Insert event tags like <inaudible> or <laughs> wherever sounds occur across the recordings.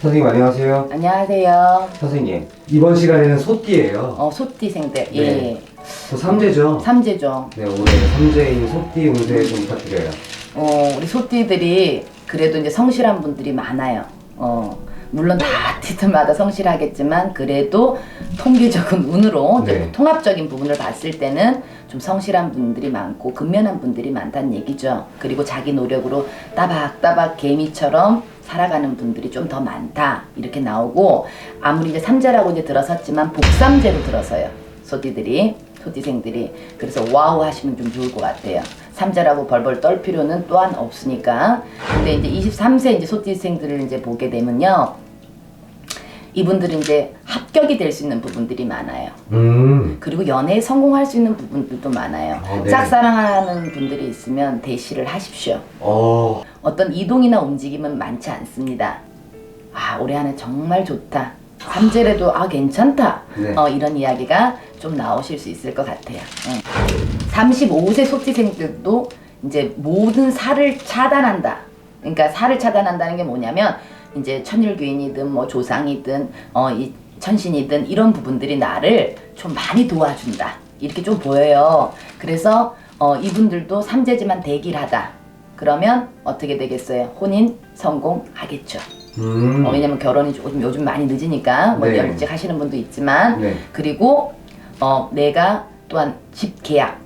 선생님 안녕하세요. 안녕하세요. 선생님 이번 시간에는 소띠예요. 어, 소띠생들. 네. 예. 저 삼재죠. 삼재죠. 네 올해 삼재인 소띠 운세 좀 부탁드려요. 어, 우리 소띠들이 그래도 이제 성실한 분들이 많아요. 어, 물론 다 티트마다 성실하겠지만 그래도 통계적인 운으로 네. 통합적인 부분을 봤을 때는 좀 성실한 분들이 많고 근면한 분들이 많다는 얘기죠. 그리고 자기 노력으로 따박따박 개미처럼 살아가는 분들이 좀 더 많다 이렇게 나오고 아무리 이제 삼재라고 이제 들어섰지만 복삼재로 들어서요. 소띠들이 소띠생들이 그래서 와우 하시면 좀 좋을 것 같아요. 삼재라고 벌벌 떨 필요는 또한 없으니까. 근데 이제 23세 이제 소띠생들을 이제 보게 되면요. 이분들은 이제 합격이 될 수 있는 부분들이 많아요. 음. 그리고 연애에 성공할 수 있는 부분들도 많아요. 어, 네. 짝사랑하는 분들이 있으면 대시를 하십시오. 어. 어떤 이동이나 움직임은 많지 않습니다. 아 올해 한해 정말 좋다. 삼재래도 아 괜찮다. 네. 어, 이런 이야기가 좀 나오실 수 있을 것 같아요. 응. 35세 소띠생들도 이제 모든 살을 차단한다. 그러니까 살을 차단한다는 게 뭐냐면 이제 천일귀인이든 뭐 조상이든 어 이 천신이든 이런 부분들이 나를 좀 많이 도와준다. 이렇게 좀 보여요. 그래서 어 이분들도 삼재지만 대길하다. 그러면 어떻게 되겠어요? 혼인 성공하겠죠. 음. 어, 왜냐면 결혼이 조금 요즘 많이 늦으니까 뭐 네. 일찍 하시는 분도 있지만 네. 그리고 어, 내가 또한 집 계약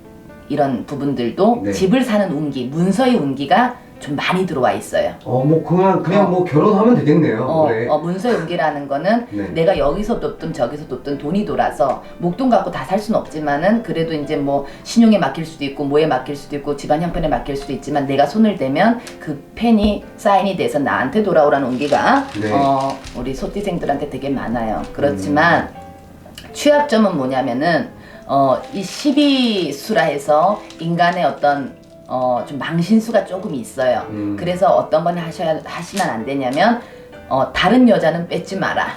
이런 부분들도 네. 집을 사는 운기 문서의 운기가 좀 많이 들어와 있어요. 어 뭐 그냥 그냥 어. 뭐 결혼하면 되겠네요. 어, 올해. 어, 문서의 운기라는 거는 네. 내가 여기서 돕든 저기서 돕든 돈이 돌아서 목돈 갖고 다 살 수는 없지만은 그래도 이제 뭐 신용에 맡길 수도 있고 뭐에 맡길 수도 있고 집안 형편에 맡길 수도 있지만 내가 손을 대면 그 펜이 사인이 돼서 나한테 돌아오라는 운기가 네. 어, 우리 소띠생들한테 되게 많아요. 그렇지만 취약점은 뭐냐면은 어, 이 12수라 해서 인간의 어떤 어, 좀 망신수가 조금 있어요. 음. 그래서 어떤 건 하셔야 하시면 안 되냐면 어, 다른 여자는 뺏지 마라.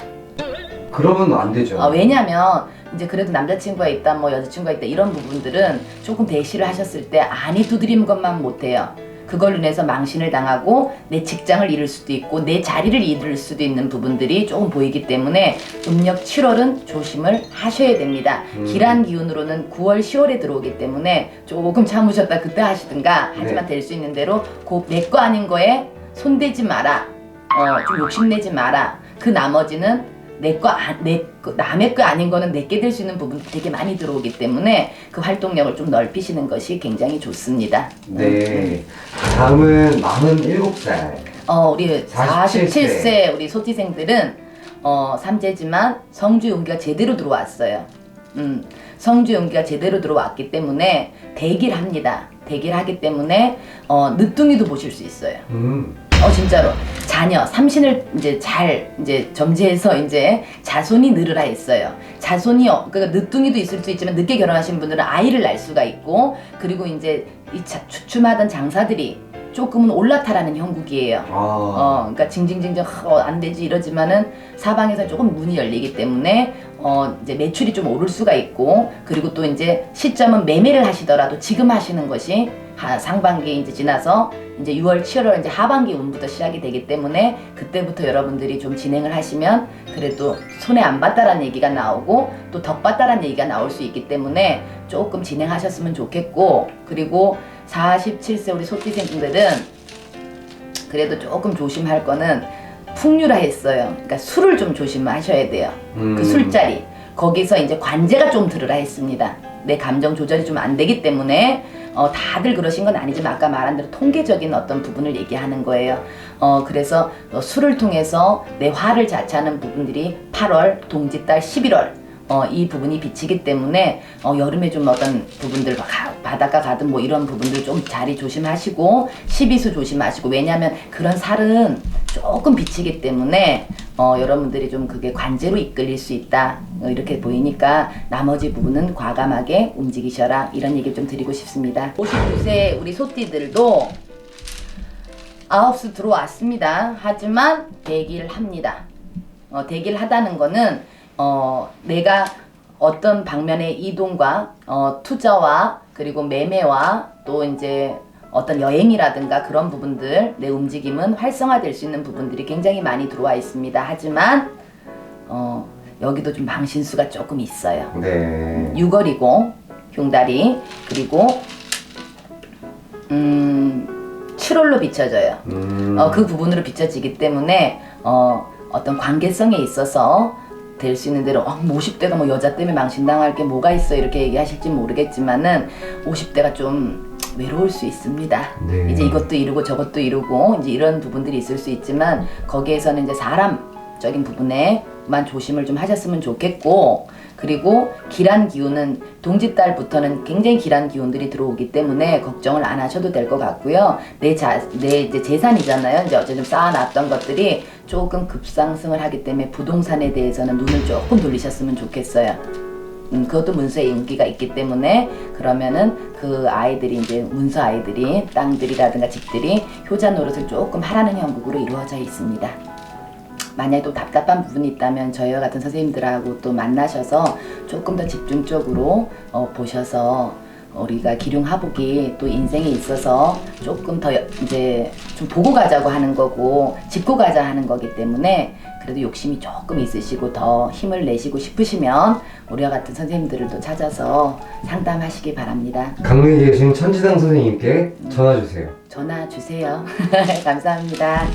그러면 안 되죠. 어, 왜냐면 이제 그래도 남자친구가 있다 뭐 여자친구가 있다 이런 부분들은 조금 대시를 하셨을 때 안이 두드리는 것만 못해요. 그걸로 인해서 망신을 당하고 내 직장을 잃을 수도 있고 내 자리를 잃을 수도 있는 부분들이 조금 보이기 때문에 음력 7월은 조심을 하셔야 됩니다. 음. 기란 기운으로는 9월 10월에 들어오기 때문에 조금 참으셨다 그때 하시든가 하지만 네. 될수 있는 대로 내거 아닌 거에 손대지 마라. 어, 좀 욕심내지 마라. 그 나머지는 내 거, 아, 내, 거- 남의 거 아닌 거는 내게 될 수 있는 부분 되게 많이 들어오기 때문에 그 활동력을 좀 넓히시는 것이 굉장히 좋습니다. 네. 다음은 47살. 어, 우리 47 47세 우리 소띠생들은 어, 삼재지만 성주 용기가 제대로 들어왔어요. 음, 성주 용기가 제대로 들어왔기 때문에 대길합니다. 대길하기 때문에 어, 늦둥이도 보실 수 있어요. 음. 어 진짜로 자녀 삼신을 이제 잘 이제 점지해서 이제 자손이 늘으라 했어요. 자손이 어, 그러니까 늦둥이도 있을 수 있지만 늦게 결혼하신 분들은 아이를 낳을 수가 있고 그리고 이제 이 자, 주춤하던 장사들이 조금은 올라타라는 형국이에요. 아. 어, 그러니까 징징징징 어, 안 되지 이러지만은 사방에서 조금 문이 열리기 때문에 어, 이제 매출이 좀 오를 수가 있고 그리고 또 이제 시점은 매매를 하시더라도 지금 하시는 것이 하, 상반기 이제 지나서 이제 6월, 7월 이제 하반기 운부터 시작이 되기 때문에 그때부터 여러분들이 좀 진행을 하시면 그래도 손해 안 봤다라는 얘기가 나오고 또 덕 봤다라는 얘기가 나올 수 있기 때문에 조금 진행하셨으면 좋겠고 그리고 47세 우리 소띠생분들은 그래도 조금 조심할 거는 풍류라 했어요. 그러니까 술을 좀 조심하셔야 돼요. 음. 그 술자리 거기서 이제 관제가 좀 들으라 했습니다. 내 감정 조절이 좀 안 되기 때문에 어, 다들 그러신 건 아니지만 아까 말한 대로 통계적인 어떤 부분을 얘기하는 거예요. 어, 그래서 어, 술을 통해서 내 화를 자체하는 부분들이 8월, 동짓달, 11월 어, 이 부분이 비치기 때문에 어, 여름에 좀 어떤 부분들 가- 바닷가 가든 뭐 이런 부분들 좀 자리 조심하시고 12수 조심하시고 왜냐하면 그런 살은 조금 비치기 때문에 어, 여러분들이 좀 그게 관제로 이끌릴 수 있다. 어, 이렇게 보이니까 나머지 부분은 과감하게 움직이셔라. 이런 얘기를 좀 드리고 싶습니다. 59세 우리 소띠들도 아홉수 들어왔습니다. 하지만 대기를 합니다. 어, 대기를 하다는 거는 어, 내가 어떤 방면의 이동과 어, 투자와 그리고 매매와 또 이제 어떤 여행이라든가 그런 부분들 내 움직임은 활성화될 수 있는 부분들이 굉장히 많이 들어와 있습니다. 하지만 어, 여기도 좀 망신수가 조금 있어요. 네. 6월이고 흉달이 그리고 음 7월로 비춰져요. 음. 어, 그 부분으로 비춰지기 때문에 어, 어떤 관계성에 있어서 될 수 있는 대로 어, 50대가 뭐 여자 때문에 망신당할 게 뭐가 있어 이렇게 얘기하실지 모르겠지만은 50대가 좀 외로울 수 있습니다. 네. 이제 이것도 이루고 저것도 이루고 이제 이런 부분들이 있을 수 있지만 거기에서는 이제 사람적인 부분에 만 조심을 좀 하셨으면 좋겠고 그리고 길한 기운은 동짓달부터는 굉장히 길한 기운들이 들어오기 때문에 걱정을 안 하셔도 될 것 같고요. 내 자, 내 이제 재산이잖아요. 이제 어쨌든 쌓아놨던 것들이 조금 급상승을 하기 때문에 부동산에 대해서는 눈을 조금 돌리셨으면 좋겠어요. 음, 그것도 문서의 인기가 있기 때문에 그러면은 그 아이들이 이제 문서 아이들이 땅들이라든가 집들이 효자 노릇을 조금 하라는 형국으로 이루어져 있습니다. 만약에 또 답답한 부분이 있다면 저희와 같은 선생님들하고 또 만나셔서 조금 더 집중적으로 어, 보셔서 우리가 기륭 하복이 또 인생에 있어서 조금 더 여- 이제 좀 보고 가자고 하는 거고 짚고 가자 하는 거기 때문에 그래도 욕심이 조금 있으시고 더 힘을 내시고 싶으시면 우리와 같은 선생님들을 또 찾아서 상담하시기 바랍니다. 강릉에 계신 천지당 선생님께 전화 주세요. 전화 주세요. <laughs> 감사합니다.